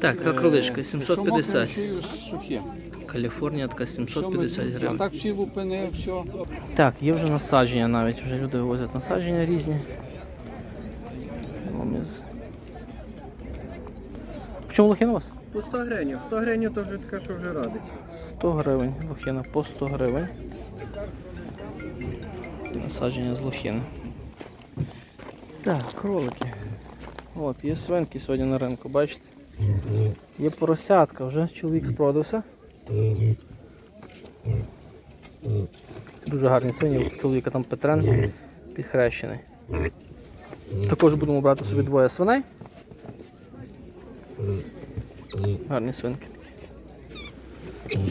Так, Е, 750. шию сухі. Каліфорнія така 750 А гривень. так всі лупини, все. Так, є вже насадження навіть, вже люди вивозять насадження різні. Ломіз. Чому лохина у вас? По 100 гривень. 100 гривень то вже така, що вже радить. 100 гривень, лохина по 100 гривень. Насадження з лохини. Так, кролики. От, є свинки сьогодні на ринку, бачите? Є поросятка, вже чоловік спродався. Це дуже гарні свині, чоловіка там Петрен підхрещений. Також будемо брати собі двоє свиней. Гарні свинки такі.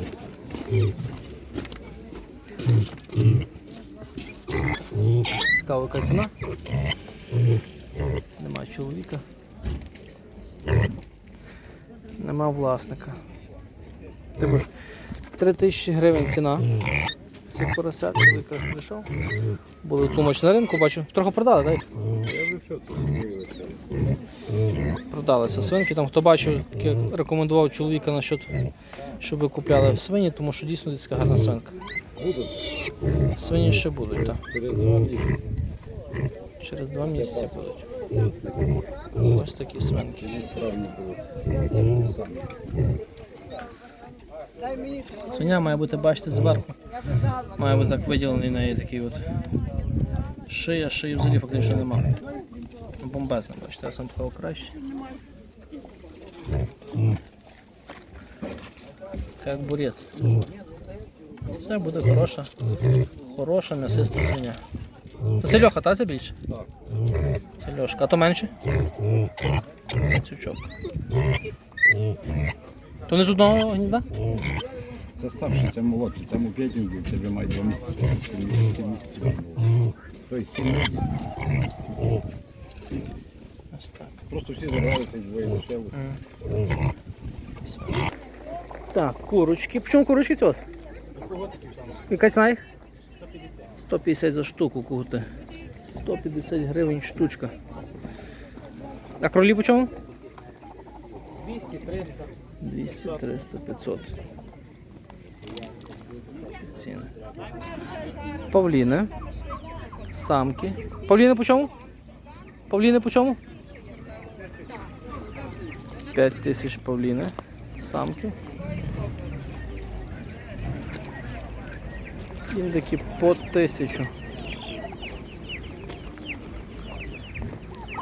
Цікава яка ціна. Нема чоловіка. Нема власника. Треба 3 тисячі гривень ціна. Цих поросят, чоловік якраз прийшов. Були тлумач на ринку, бачу. Трохи продали, так? Продалися свинки. Там хто бачив, рекомендував чоловіка насчет, щоб ви купляли свині, тому що дійсно десь гарна свинка. Свині ще будуть, так. Через два місяці будуть. Ось такі свинки. Свиня має бути, бачите, зверху. Має бути так виділений на неї такий от. Шия, шиї взагалі фактично немає. Бомбезна, бачите, я сам такого краще. Як бурець. Це буде хороша, хороша м'ясиста свиня. Це Льоха, та це більше? Так. Льошка. А то менше? Цючок. То не з одного гнізда? Це старший, це молодший, це моп'ятінький, це вже має два місяці, сім місяців місяців було. Тобто сім років. Ось так. Просто всі забрали, та й двоє лишилось. Так, курочки. Почому курочки цього? Яка ціна їх? 150 за штуку кути. 150 гривень штучка. А кролі по чому? 200, 300. 200, 300, 500. Ціни. Павліни. Самки. Павліни по чому? Павліни по чому? 5 тисяч павліни. Самки. Індики по тисячу.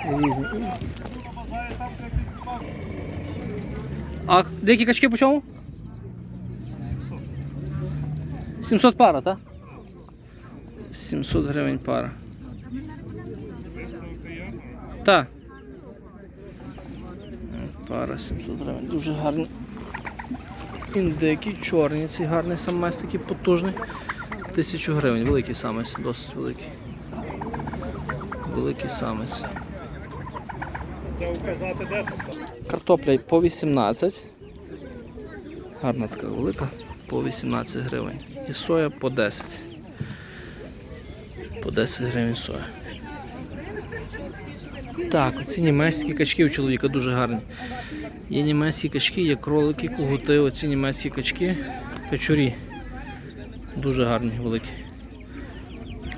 Різні. А деякі качки по чому? 700. 700 пара, так? 700 гривень пара. Так. Пара 700 гривень. Дуже гарні. Індики, чорні, ці гарний самець такий потужний. 1000 гривень. Великий самець, досить великий. Великий самець. Картопля по 18. Гарна така велика, по 18 гривень. І соя по 10. По 10 гривень соя. Так, оці німецькі качки у чоловіка дуже гарні. Є німецькі качки, є кролики, кугути, оці німецькі качки, качурі. Дуже гарні, великі.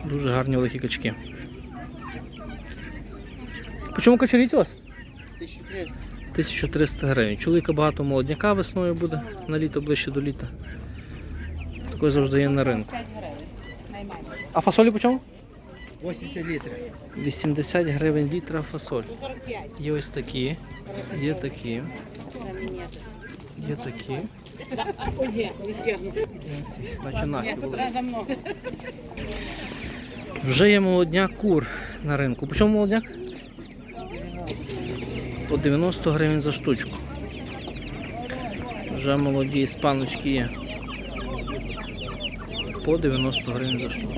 Дуже гарні великі качки. По чому качурі у вас? 1300. 1300 гривень. Чоловіка багато молодняка весною буде, на літо ближче до літа. Такий завжди є на ринку. А фасолі по чому? 80 літрів. 80 гривень літра фасоль. Є ось такі, є такі, є такі. Ці, були. Вже є молодняк кур на ринку. По чому молодняк? По 90 гривень за штучку. Вже молоді іспаночки є. По 90 гривень за штуку.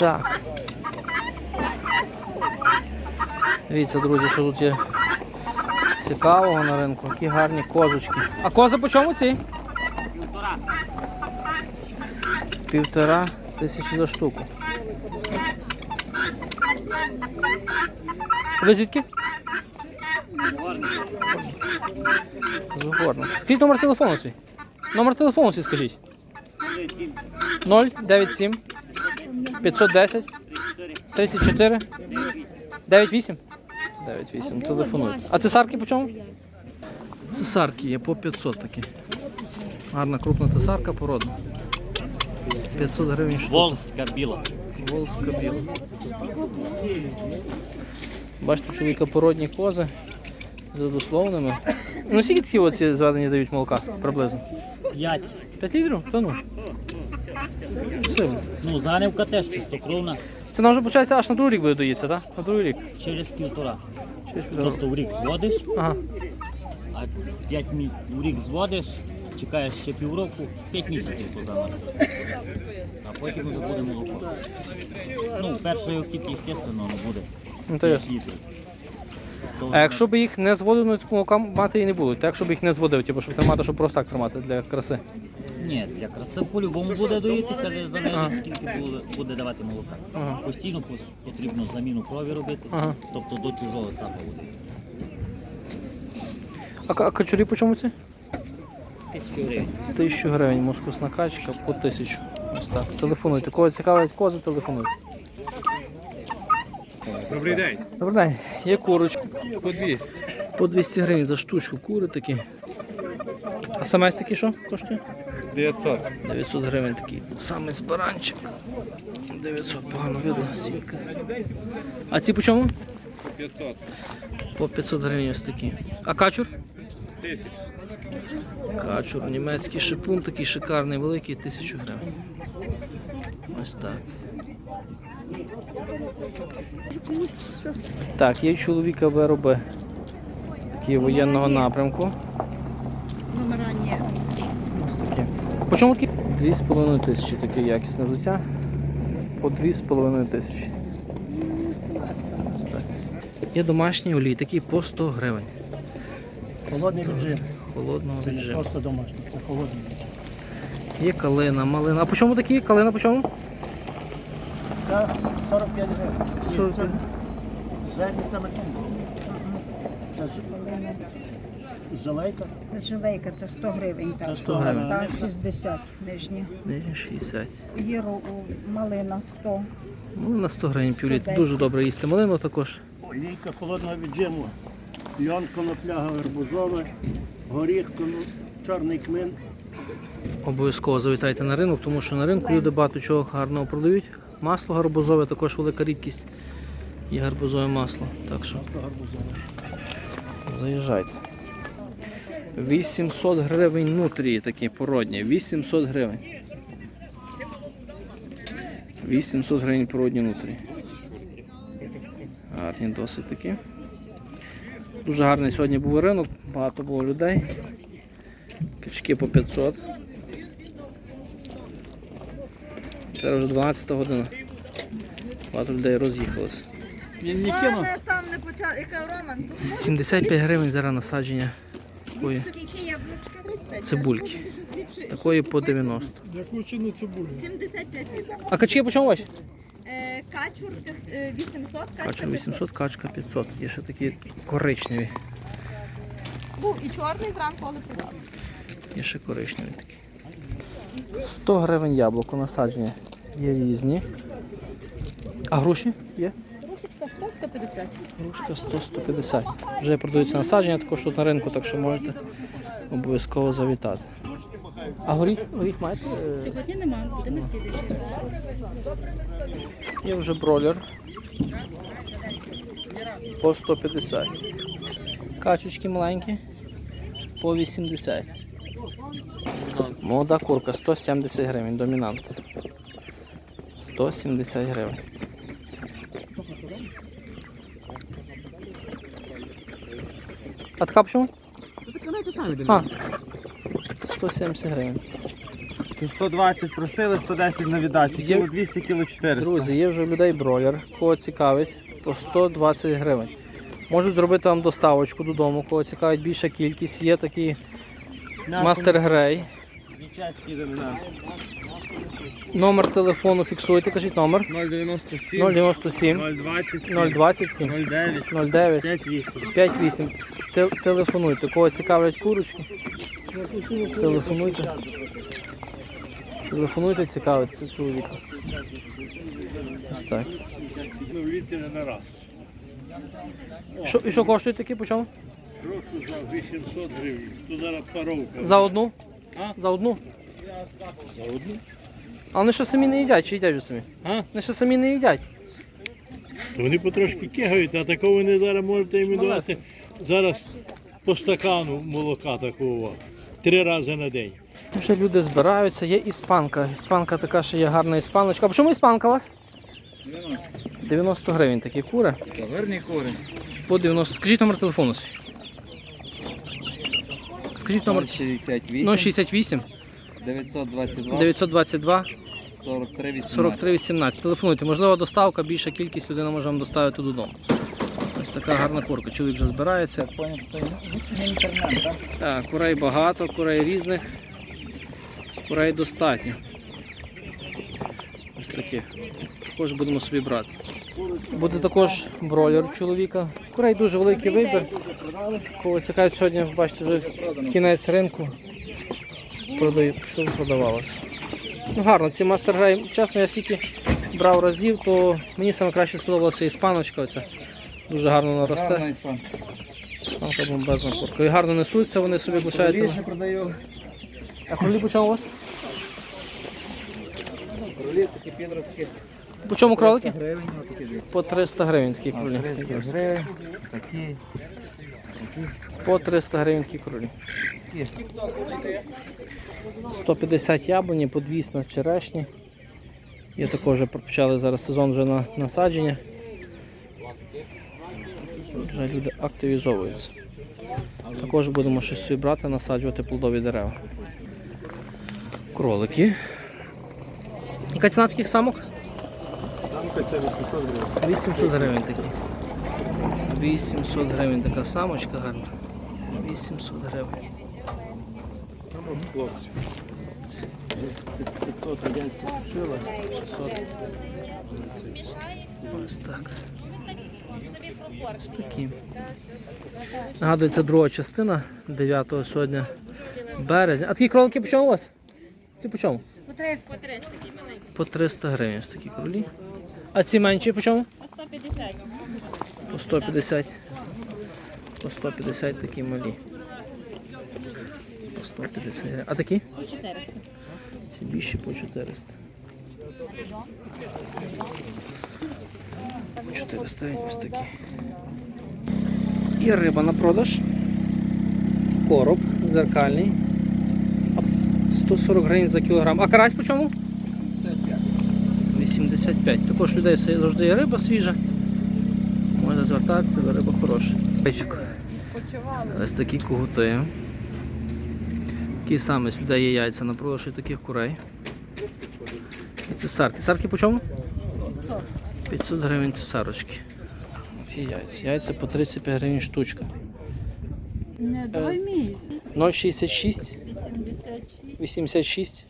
Так. Дивіться, друзі, що тут є цікавого на ринку. Які гарні козочки. А кози по чому ці? Півтора. Півтора тисячі за штуку. Ви звідки? Згорно. Скажіть номер телефону свій. Номер телефону свій скажіть. 097 510 34 98 98. Телефонуйте. А цесарки по чому? Цесарки є по 500 такі. Гарна крупна цесарка породна. 500 гривень штука. Волська біла. Волська біла. Бачите, чоловіка породні кози з дословними. Ну скільки такі оці зведені дають молока приблизно? 5. 5 літрів? Та ну. Сильно. Ну, занявка теж чистокровна Це нам вже виходить аж на другий рік буде доїться, так? На другий рік. через півтора. Через півтора. Тобто в рік зводиш, Ага. а 5 мі... в рік зводиш, чекаєш ще півроку, 5 місяців позаду. А потім вже буде молоко. Ну, перший окіп, звісно, не буде. Ну, то ясно. 5 літрів. А якщо б їх не зводив, ну, то молока мати і не будуть. Так, щоб їх не зводив, типу, щоб тримати, щоб просто так тримати для краси. Ні, для краси по-любому буде доїтися, але Ага. залежить скільки буде, буде давати молока. Ага. Постійно пос- потрібно заміну крові робити, Ага. тобто до чужого цапа буде. А, ка- а качурі по чому ці? Тисячу гривень. Тисячу гривень мускусна качка по тисячу. Ось так. Телефонуйте. Кого цікавить кози, телефонуйте. Добрий день. Добрий день. Є курочка. По 200. По 200 гривень за штучку кури такі. А самець такий що коштує? 900. 900 гривень такий. Самець баранчик. 900, погано видно, сітка. А ці по чому? 500. По 500 гривень ось такі. А качур? 1000. Качур, німецький шипун, такий шикарний, великий, 1000 гривень. Ось так. Так, є чоловіка вироби такі воєнного напрямку. Номера ні. Ось такі. По чому такі? 2,5 тисячі таке якісне взуття. По 2,5 тисячі. Так. Є домашні олії, такі по 100 гривень. Холодний режим. Холодного Це не просто домашній, це холодний. Є калина, малина. А по чому такі? Калина по чому? Це 45 гривень. 45. Це зерні та метон. Це ж жалейка. Жилейка це 100 гривень. Так. 100 гривень. Та 60 нижня. Нижні 60. Є малина 100. Ну, на 100 гривень півліт. 110. Дуже добре їсти. Малину також. Олійка холодного віджиму. Йон конопля гарбузове, горіх, коно- чорний кмин. Обов'язково завітайте на ринок, тому що на ринку люди багато чого гарного продають. Масло гарбузове також велика рідкість. Є гарбузове масло. Так що заїжджайте. 800 гривень нутрії такі породні. 800 гривень. 800 гривень породні нутрії. Гарні досить такі. Дуже гарний сьогодні був ринок, багато було людей. Качки по 500. Це вже 12 година. Багато людей роз'їхалося. Він не Мене там не почав, яка Роман, тут 75 гривень зараз насадження такої цибульки. Такої по 90. Яку ціну цибулю? 75. А качки по чому ваші? Е, Качур е, 800, качка Качка 500. 800, качка 500. Є ще такі коричневі. Був і чорний зранку, але продав. Є ще коричневі такі. 100 гривень яблуко насадження. Є різні. А груші є? Грушечка 100, 150. Грушка 100-150. Вже продаються насадження також тут на ринку, так що можете обов'язково завітати. А горіх, горіх маєте? Е, Сьогодні нема, буде на слідуючий раз. Є вже бролер. По 150. Качечки маленькі. По 80. Молода курка 170 гривень, домінант. 170 гривень. А така почему? А, 170 гривень. 120 просили, 110 на віддачу. Є- Кіло 200, кіло 400. Друзі, є вже в людей бройлер, кого цікавить, по 120 гривень. Можуть зробити вам доставочку додому, кого цікавить більша кількість. Є такий М'ясо Мастер Грей. Вічаський домінант. Номер телефону фіксуйте, кажіть номер. 097 097 027 027 09 09 58. 58. Те- Телефонуйте. Кого цікавлять курочки? Телефонуйте. Телефонуйте, цікавиться чоловіка. Ось так. Ну, літер на раз. Що, і що коштує такі по чому? Прошу за 800 гривень. Тут зараз паровка. За одну? А? За одну? За одну? А вони ще самі не їдять, чи їдять вже самі? А? Вони ще самі не їдять. Вони потрошки кигають, а такого вони зараз можете їм давати зараз по стакану молока такого. Три рази на день. Вже люди збираються, є іспанка. Іспанка така, що є гарна іспаночка. А по чому іспанка у вас? 90. 90 гривень такі кури. Гарні кури. По 90. Скажіть номер телефону свій. Скажіть номер 68 068 922 922 43 18. Телефонуйте. Можливо, доставка, більша кількість людина може вам доставити додому. Ось така гарна курка. Чоловік вже збирається. Так, курей багато, курей різних. Курей достатньо. Ось таких. Також будемо собі брати. Буде також бройлер чоловіка. Курей дуже великий вибір. Кого цікавить сьогодні, бачите, вже кінець ринку. Продаю, все продавалося. Ну, гарно, ці мастер грей, чесно, я скільки брав разів, то мені саме краще сподобалася іспаночка. Оця. Дуже гарно вона росте. Іспанка бомбезна курка. І гарно несуться, вони собі лишають. там. продаю. А кролі по чому у вас? Кролі такі підростки. По чому кролики? По 300 гривень такі кролі. 300 гривень. Такі. По 300 гривень такі кролі. 150 яблуні, по 200 на черешні. Є також вже почали зараз сезон вже на насадження. Вже люди активізовуються. Також будемо щось собі брати, насаджувати плодові дерева. Кролики. Яка ціна таких самок? Самка це 800 гривень. 800 гривень такі. 800 гривень така самочка гарна. 800 гривень. Хлопці. 500 радянських шила, 600. Ось так. Такі. Нагадую, це друга частина 9 сьогодні березня. А такі кролики по чому у вас? Ці по чому? По 300. По 300 гривень ось такі кролі. А ці менші по чому? По 150. По 150. По 150 такі малі. По 150 гривень. А такі? По 400. Ці більші по 400. По 400 ось такі. І риба на продаж. Короб зеркальний. 140 гривень за кілограм. А карась по чому? 85. Також людей завжди є риба свіжа. Звертатися, риба хороша. Ось такі кугути. Такі самі з людей є яйця на продаж і таких курей. І це сарки. Сарки по чому? 500 гривень це сарочки. Ці яйця. Яйця по 35 гривень штучка. Не дай мій. 066 86, 86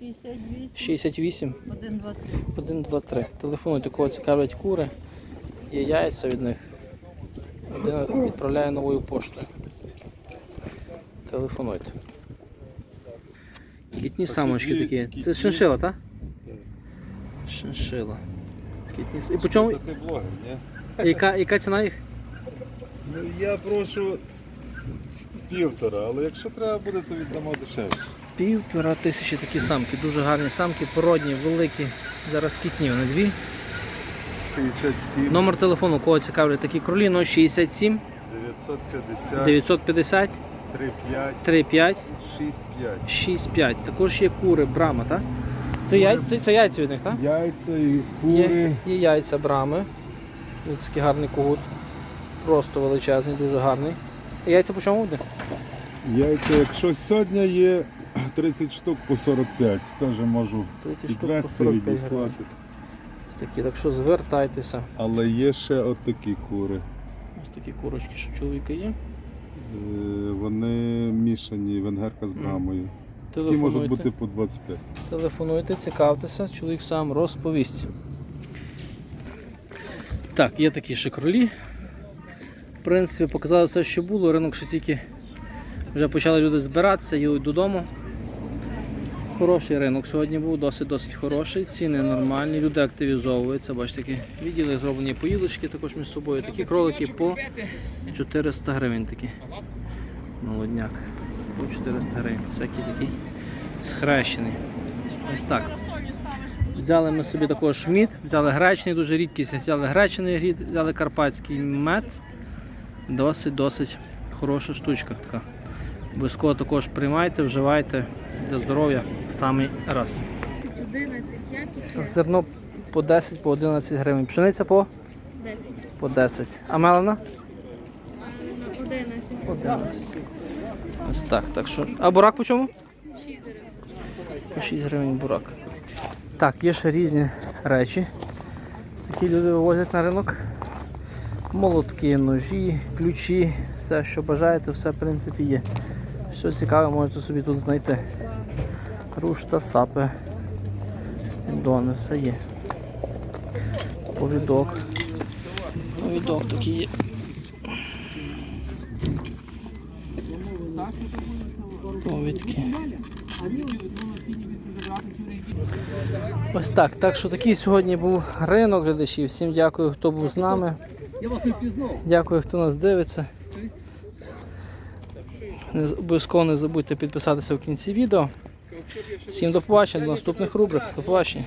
68, 68 1, 2, 3. 1, 2, 3. Телефонуйте, кого цікавлять кури. Є яйця від них. Людина відправляє новою поштою. Телефонуйте. Кітні самочки такі. Це шиншила, так? Шиншила. Кітні... І по чому? Ти блогер, ні? Яка, яка ціна їх? Ну я прошу півтора, але якщо треба буде, то віддамо дешевше. Півтора тисячі такі самки. Дуже гарні самки, породні, великі. Зараз кітні, вони дві. 57, Номер телефону, кого цікавлять такі кролі 067 950, 950 35, 35 65. 6-5. Також є кури, брама, так? То яйця, то, то яйця від них, так? Яйця і кури. є яйця брами. Ось такий гарний когут. Просто величезний, дуже гарний. А яйця по чому буде? Яйця, якщо сьогодні є 30 штук по 45, теж можу 30 штук по підвести, 45 відіслати. Ось такі, так що звертайтеся. Але є ще от такі кури. Ось такі курочки, що в чоловіка є. Е, Вони мішані, венгерка з брамою. Ті можуть бути по 25. Телефонуйте, цікавтеся, чоловік сам розповість. Так, є такі ще кролі. В принципі, показали все, що було. Ринок ще тільки вже почали люди збиратися, їдуть додому. Хороший ринок сьогодні був, досить досить хороший. Ціни нормальні, люди активізовуються. Бачите, такі відділи зроблені поїлочки також між собою. Такі кролики по 400 гривень. Такі. Молодняк. По 400 гривень. Всякий такий схрещений. Ось так. Взяли ми собі також мід, взяли гречний, дуже рідкість, взяли гречений рід, взяли карпатський мед. Досить-досить хороша штучка. Така. Обов'язково також приймайте, вживайте для здоров'я в самий раз. 11, як Зерно по 10, по 11 гривень. Пшениця по, 10. по 10. А мелена? На 11. 11. Ось так. так що... А бурак по чому? 6 гривень. По 6 гривень бурак. Так, є ще різні речі. Ось такі люди вивозять на ринок. Молотки, ножі, ключі, все, що бажаєте, все в принципі є. Все цікаве можете собі тут знайти. Рушта, сапи, дони, все є. Повідок. Повідок такий є. Повідки. Ось так. Так що такий сьогодні був ринок глядачів. Всім дякую, хто був з нами. Я вас не впізнав. Дякую, хто нас дивиться. Обов'язково не забудьте підписатися в кінці відео. Всім до побачення, до наступних рубрик. До побачення.